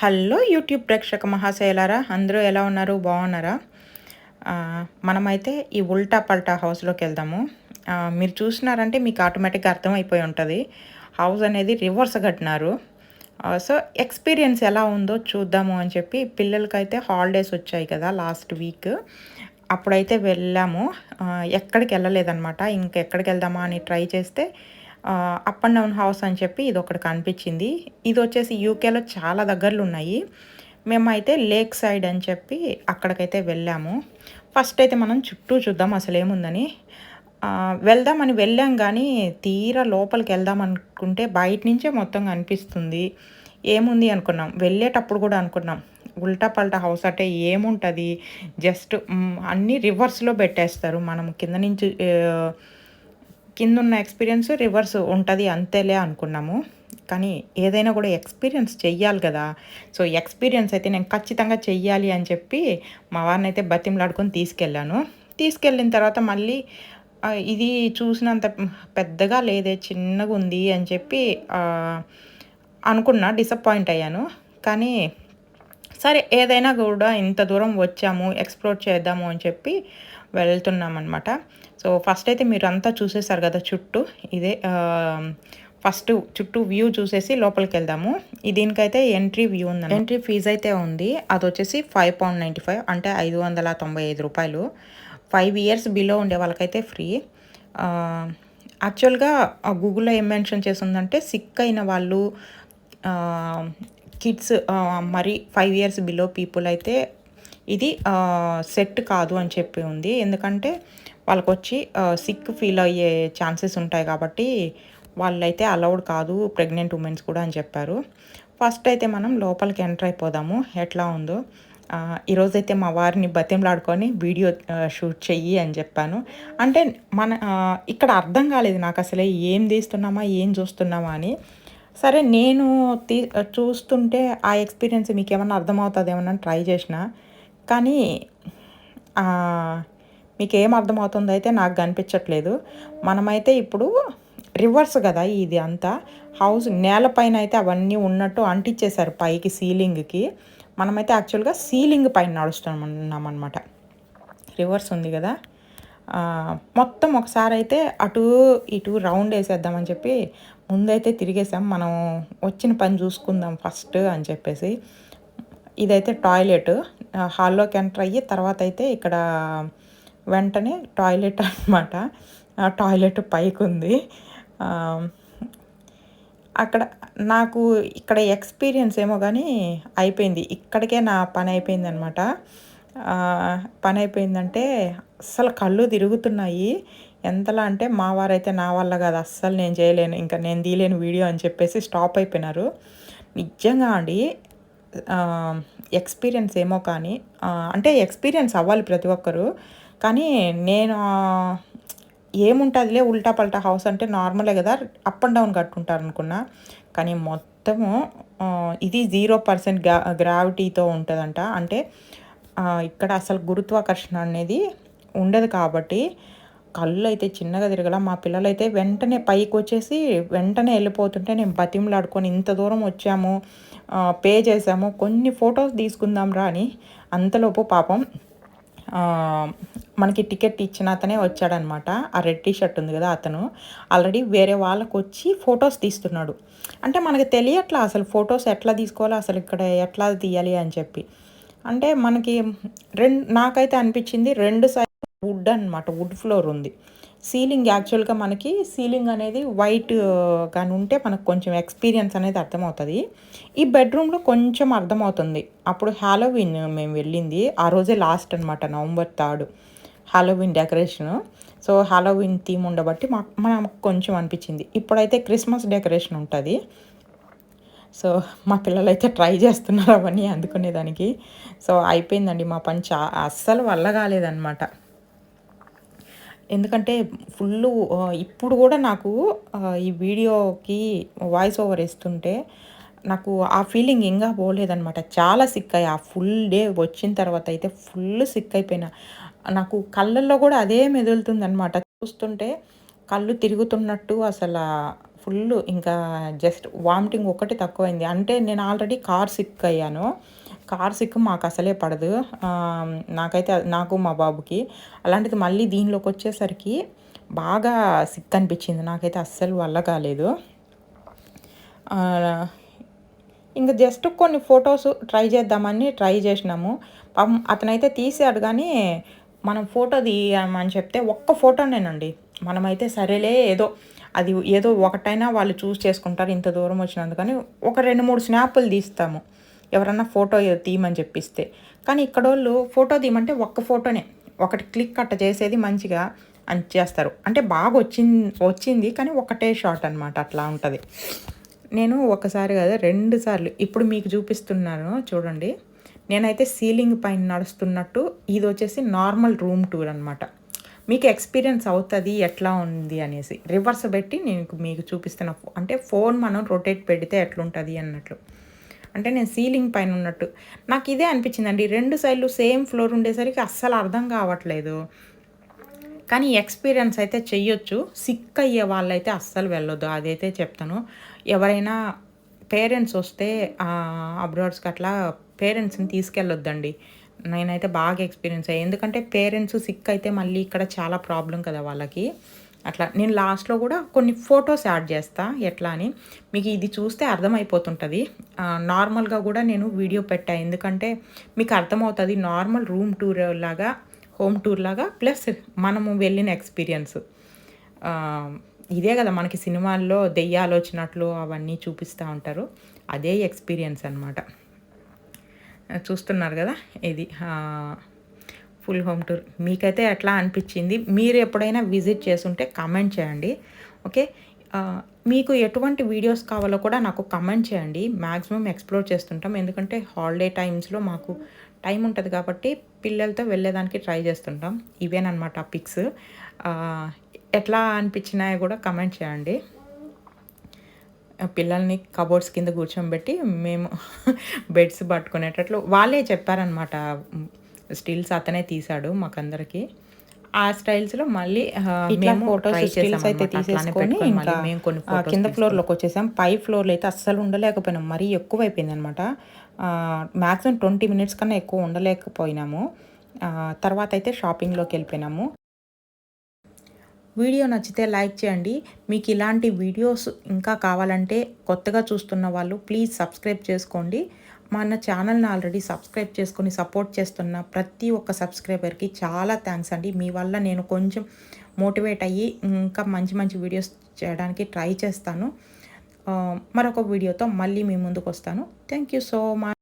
Hello YouTube ప్రేక్షక మహాశైలారా అందరూ ఎలా ఉన్నారు? బాగున్నారా? మనమైతే ఈ ఉల్టా పల్టా హౌస్లోకి వెళ్దాము. మీరు చూసినారంటే మీకు ఆటోమేటిక్గా అర్థమైపోయి ఉంటుంది. హౌస్ అనేది రివర్స్ కట్టినారు. సో ఎక్స్పీరియన్స్ ఎలా ఉందో చూద్దాము అని చెప్పి పిల్లలకైతే హాలిడేస్ వచ్చాయి కదా లాస్ట్ వీక్. అప్పుడైతే వెళ్ళాము. ఎక్కడికి వెళ్ళలేదన్నమాట. ఇంకెక్కడికి వెళ్దామా అని ట్రై చేస్తే అప్ అండ్ డౌన్ హౌస్ అని చెప్పి ఇది ఒకటి కనిపించింది ఇది వచ్చేసి యూకేలో చాలా దగ్గరలు ఉన్నాయి మేమైతే లేక్ సైడ్ అని చెప్పి అక్కడికైతే వెళ్ళాము. ఫస్ట్ అయితే మనం చుట్టూ చూద్దాం అసలు ఏముందని వెళ్దామని వెళ్ళాం కానీ తీరా లోపలికి వెళ్దాం అనుకుంటే బయట నుంచే మొత్తం కనిపిస్తుంది. ఏముంది అనుకున్నాం. వెళ్ళేటప్పుడు కూడా అనుకున్నాం. ఉల్టా పల్టా హౌస్ అంటే ఏముంటుంది? జస్ట్ అన్నీ రివర్స్లో పెట్టేస్తారు. మనం కింద నుంచి కింద ఉన్న ఎక్స్పీరియన్స్ రివర్స్ ఉంటుంది అంతేలే అనుకున్నాము. కానీ ఏదైనా కూడా ఎక్స్పీరియన్స్ చెయ్యాలి కదా. సో ఎక్స్పీరియన్స్ అయితే నేను ఖచ్చితంగా చెయ్యాలి అని చెప్పి మా వారిని అయితే బతిమలాడుకొని తీసుకెళ్ళాను. తీసుకెళ్ళిన తర్వాత మళ్ళీ ఇది చూసినంత పెద్దగా లేదే చిన్నగా ఉంది అని చెప్పి అనుకున్నా డిసప్పాయింట్ అయ్యాను. కానీ సరే ఏదైనా కూడా ఇంత దూరం వచ్చాము ఎక్స్ప్లోర్ చేద్దాము అని చెప్పి వెళ్తున్నామన్నమాట. సో ఫస్ట్ అయితే మీరు అంతా చూసేసారు కదా చుట్టూ ఇదే ఫస్ట్ చుట్టూ వ్యూ చూసేసి లోపలికి వెళ్దాము. దీనికైతే ఎంట్రీ వ్యూ ఉంది ఎంట్రీ ఫీజు అయితే ఉంది. అది వచ్చేసి ఫైవ్ పాయింట్ నైంటీ ఫైవ్ అంటే ఐదు వందల తొంభై ఐదు రూపాయలు. ఫైవ్ ఇయర్స్ బిలో ఉండే వాళ్ళకైతే ఫ్రీ. యాక్చువల్గా గూగుల్లో ఏం మెన్షన్ చేసి ఉందంటే సిక్ అయిన వాళ్ళు కిడ్స్ మరి ఫైవ్ ఇయర్స్ బిలో పీపుల్ అయితే ఇది సెట్ కాదు అని చెప్పి ఉంది. ఎందుకంటే వాళ్ళకి వచ్చి సిక్ ఫీల్ అయ్యే ఛాన్సెస్ ఉంటాయి కాబట్టి వాళ్ళైతే అలౌడ్ కాదు ప్రెగ్నెంట్ ఉమెన్స్ కూడా అని చెప్పారు. ఫస్ట్ అయితే మనం లోపలికి ఎంటర్ అయిపోదాము. ఎట్లా ఉందో ఈరోజైతే మా వారిని బతిమలాడుకొని వీడియో షూట్ చెయ్యి అని చెప్పాను. అంటే మన ఇక్కడ అర్థం కాలేదు నాకు అసలే ఏం తీస్తున్నామా ఏం చూస్తున్నామా అని. సరే నేను తీ చూస్తుంటే ఆ ఎక్స్పీరియన్స్ మీకు ఏమన్నా అర్థమవుతుంది ఏమన్నా ట్రై చేసిన. కానీ మీకు ఏం అర్థమవుతుందో అయితే నాకు కనిపించట్లేదు. మనమైతే ఇప్పుడు రివర్స్ కదా ఇది అంతా. హౌస్ నేలపైన అయితే అవన్నీ ఉన్నట్టు అంటించేశారు పైకి సీలింగ్కి. మనమైతే యాక్చువల్గా సీలింగ్ పైన నడుస్తున్నాం అనమాట రివర్స్ ఉంది కదా. మొత్తం ఒకసారి అయితే అటు ఇటు రౌండ్ వేసేద్దామని చెప్పి ముందైతే తిరిగేసాం. మనం వచ్చిన పని చూసుకుందాం ఫస్ట్ అని చెప్పేసి. ఇదైతే టాయిలెట్. హాల్లోకి ఎంటర్ అయ్యి తర్వాత అయితే ఇక్కడ వెంటనే టాయిలెట్ అనమాట ఆ టాయిలెట్ పైకి ఉంది అక్కడ నాకు ఇక్కడ ఎక్స్పీరియన్స్ ఏమో కానీ అయిపోయింది. ఇక్కడికే నా పని అయిపోయింది అనమాట పని అయిపోయిందంటే అస్సలు కళ్ళు తిరుగుతున్నాయి. ఎంతలా అంటే మా వారైతే నా వల్ల కాదు అస్సలు నేను చేయలేను ఇంకా నేను తీయలేను వీడియో అని చెప్పేసి స్టాప్ అయిపోయినారు. నిజంగా అండి ఎక్స్పీరియన్స్ ఏమో కానీ అంటే ఎక్స్పీరియన్స్ అవ్వాలి ప్రతి ఒక్కరు కానీ నేను ఏముంటుందిలే ఉల్టా పల్టా హౌస్ అంటే నార్మలే కదా అప్ అండ్ డౌన్ కట్టుంటారు అనుకున్నా కానీ మొత్తము ఇది జీరో పర్సెంట్ గ్రా గ్రావిటీతో ఉంటుందంట. అంటే ఇక్కడ అసలు గురుత్వాకర్షణ అనేది ఉండదు కాబట్టి కళ్ళు అయితే చిన్నగా తిరగల. మా పిల్లలైతే వెంటనే పైకి వచ్చేసి వెంటనే వెళ్ళిపోతుంటే నేను బతిమలాడుకొని ఇంత దూరం వచ్చాము పే చేసాము కొన్ని ఫొటోస్ తీసుకుందాం రా అని అంతలోపు పాపం మనకి టికెట్ ఇచ్చిన అతనే వచ్చాడనమాట. ఆ రెడ్ టీ షర్ట్ ఉంది కదా అతను. ఆల్రెడీ వేరే వాళ్ళకు వచ్చి ఫొటోస్ తీస్తున్నాడు. అంటే మనకి తెలియట్లా అసలు ఫొటోస్ ఎట్లా తీసుకోవాలో అసలు ఇక్కడ ఎట్లా తీయాలి అని చెప్పి. అంటే మనకి రెండు నాకైతే అనిపించింది రెండు సై వుడ్ అనమాట వుడ్ ఫ్లోర్ ఉంది. సీలింగ్ యాక్చువల్గా మనకి సీలింగ్ అనేది వైట్ కానీ ఉంటే మనకు కొంచెం ఎక్స్పీరియన్స్ అనేది అర్థమవుతుంది. ఈ బెడ్రూమ్లో కొంచెం అర్థమవుతుంది. అప్పుడు హ్యాలోవిన్ మేము వెళ్ళింది ఆ రోజే లాస్ట్ అనమాట November third Halloween decoration. So Halloween theme ఉండబట్టి మాకు మనకు కొంచెం అనిపించింది. ఇప్పుడైతే క్రిస్మస్ డెకరేషన్ ఉంటుంది. సో మా పిల్లలు అయితే ట్రై చేస్తున్నారు అవన్నీ అందుకునేదానికి. సో అయిపోయిందండి మా పని చా అస్సలు వల్ల కాలేదన్నమాట. ఎందుకంటే ఫుల్ ఇప్పుడు కూడా నాకు ఈ వీడియోకి వాయిస్ ఓవర్ ఇస్తుంటే నాకు ఆ ఫీలింగ్ ఇంకా పోలేదనమాట చాలా సిక్ అయ్యా. ఆ ఫుల్ డే వచ్చిన తర్వాత అయితే ఫుల్ సిక్ అయిపోయినా. నాకు కళ్ళల్లో కూడా అదే మెదులుతుంది అనమాట చూస్తుంటే కళ్ళు తిరుగుతున్నట్టు అసలు ఫుల్ ఇంకా జస్ట్ వామిటింగ్ ఒకటి తక్కువైంది. అంటే నేను ఆల్రెడీ కార్ సిక్ అయ్యాను. కార్సిక్ మాకు అసలే పడదు. నాకైతే నాకు మా బాబుకి. అలాంటిది మళ్ళీ దీనిలోకి వచ్చేసరికి బాగా సిక్ అనిపించింది. నాకైతే అస్సలు వల్ల కాలేదు. ఇంకా జస్ట్ కొన్ని ఫొటోస్ ట్రై చేద్దామని ట్రై చేసినాము. పాపం అతనైతే తీసాడు కానీ మనం ఫోటో తీయమని చెప్తే ఒక్క ఫోటోనేనండి మనమైతే సరేలే ఏదో అది ఏదో ఒకటైనా వాళ్ళు చూస్ చేసుకుంటారు ఇంత దూరం వచ్చినందుకని ఒక రెండు మూడు స్నాపులు తీస్తాము. ఎవరన్నా ఫోటో తీయమని చెప్పిస్తే. కానీ ఇక్కడ వాళ్ళు ఫోటో తీయమంటే ఒక్క ఫోటోనే. ఒకటి క్లిక్ అట్ట చేసేది మంచిగా అని చేస్తారు. అంటే బాగా వచ్చింది వచ్చింది కానీ ఒకటే షాట్ అనమాట అట్లా ఉంటుంది. నేను ఒకసారి కదా రెండు సార్లు. ఇప్పుడు మీకు చూపిస్తున్నాను చూడండి. నేనైతే సీలింగ్ పైన నడుస్తున్నట్టు ఇది వచ్చేసి నార్మల్ రూమ్ టూర్ అనమాట మీకు ఎక్స్పీరియన్స్ అవుతుంది ఎట్లా ఉంది అనేసి. రివర్స్ పెట్టి నేను మీకు చూపిస్తున్న అంటే ఫోన్ మనం రొటేట్ పెడితే ఎట్లుంటుంది అన్నట్లు. అంటే నేను సీలింగ్ పైన ఉన్నట్టు. నాకు ఇదే అనిపించిందండి. రెండు సైడ్లు సేమ్ ఫ్లోర్ ఉండేసరికి అస్సలు అర్థం కావట్లేదు. కానీ ఎక్స్పీరియన్స్ అయితే చెయ్యొచ్చు. సిక్ అయ్యే వాళ్ళైతే అస్సలు వెళ్ళొద్దు. అదైతే చెప్తాను. ఎవరైనా పేరెంట్స్ వస్తే అబ్రాడ్స్కి అట్లా పేరెంట్స్ని తీసుకెళ్ళొద్దండి. నేనైతే బాగా ఎక్స్పీరియన్స్ అయ్యాను ఎందుకంటే పేరెంట్స్ సిక్ అయితే మళ్ళీ ఇక్కడ చాలా ప్రాబ్లం కదా వాళ్ళకి. అట్లా నేను లాస్ట్లో కూడా కొన్ని ఫొటోస్ యాడ్ చేస్తా ఎట్లా అని. మీకు ఇది చూస్తే అర్థమైపోతుంటుంది. నార్మల్గా కూడా నేను వీడియో పెట్టా. ఎందుకంటే మీకు అర్థమవుతుంది నార్మల్ రూమ్ టూర్ లాగా హోమ్ టూర్ లాగా ప్లస్ మనము వెళ్ళిన ఎక్స్పీరియన్స్. ఇదే కదా మనకి సినిమాల్లో దెయ్యాలు వచ్చినట్లు అవన్నీ చూపిస్తూ ఉంటారు. అదే ఎక్స్పీరియన్స్ అనమాట చూస్తున్నారు కదా? ఇది ఫుల్ హోమ్ టూర్ మీకైతే ఎట్లా అనిపించింది? మీరు ఎప్పుడైనా విజిట్ చేసుంటే కమెంట్ చేయండి. ఓకే మీకు ఎటువంటి వీడియోస్ కావాలో కూడా నాకు కమెంట్ చేయండి. మ్యాక్సిమం ఎక్స్ప్లోర్ చేస్తుంటాం. ఎందుకంటే హాలిడే టైమ్స్లో మాకు టైం ఉంటుంది కాబట్టి పిల్లలతో వెళ్ళేదానికి ట్రై చేస్తుంటాం. ఇవేనమాట పిక్స్ ఎట్లా అనిపించినాయో కూడా కమెంట్ చేయండి. పిల్లల్ని కబోర్డ్స్ కింద కూర్చోబెట్టి మేము బెడ్స్ పట్టుకునేటట్లు వాళ్ళే చెప్పారనమాట స్టిల్స్ అతనే తీశాడు మాకందరికి. ఆ స్టైల్స్లో మళ్ళీ మేము ఫోటోస్ స్టిల్స్ అయితే తీసేసుకొని ఇంకా మేము కొన్ని కింద ఫ్లోర్లోకి వచ్చేసాం. పై ఫ్లోర్లో అయితే అస్సలు ఉండలేకపోయినాం. మరీ ఎక్కువ అయిపోయింది అనమాట మ్యాక్సిమం ట్వంటీ మినిట్స్ కన్నా ఎక్కువ ఉండలేకపోయినాము. తర్వాత అయితే షాపింగ్లోకి వెళ్ళిపోయినాము. వీడియో నచ్చితే లైక్ చేయండి. మీకు ఇలాంటి వీడియోస్ ఇంకా కావాలంటే కొత్తగా చూస్తున్న వాళ్ళు ప్లీజ్ సబ్స్క్రైబ్ చేసుకోండి. మన ఛానల్ని ఆల్రెడీ సబ్స్క్రైబ్ చేసుకొని సపోర్ట్ చేస్తున్న ప్రతి ఒక్క సబ్స్క్రైబర్కి చాలా థ్యాంక్స్ అండి. మీ వల్ల నేను కొంచెం మోటివేట్ అయ్యి ఇంకా మంచి మంచి వీడియోస్ చేయడానికి ట్రై చేస్తాను. మరొక వీడియోతో మళ్ళీ మీ ముందుకు వస్తాను. Thank you so much